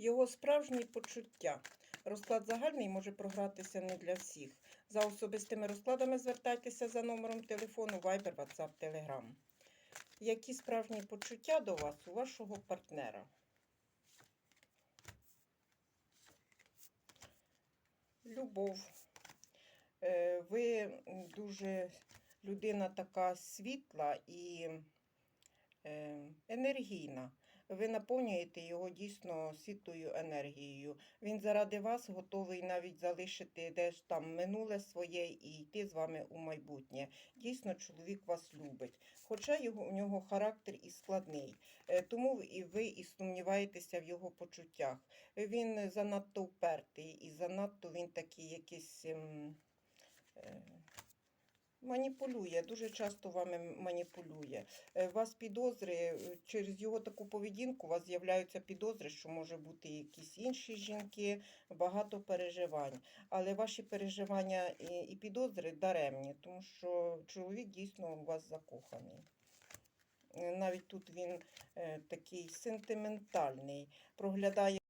Його справжні почуття. Розклад загальний може програтися не для всіх. За особистими розкладами звертайтеся за номером телефону Viber, WhatsApp, Telegram. Які справжні почуття до вас у вашого партнера? Любов. Е, Ви дуже людина така світла і е, енергійна. Ви наповнюєте його дійсно світлою енергією. Він заради вас готовий навіть залишити десь там минуле своє і йти з вами у майбутнє. Дійсно, чоловік вас любить. Хоча його, у нього характер і складний, Е, тому і ви і сумніваєтеся в його почуттях. Він занадто впертий і занадто він такий якийсь. ем, е, Маніпулює, дуже часто вами маніпулює. Е, У вас підозри, е, через його таку поведінку у вас з'являються підозри, що може бути якісь інші жінки, багато переживань. Але ваші переживання і, підозри даремні, тому що чоловік дійсно у вас закоханий. Е, Навіть тут він такий сентиментальний, проглядає.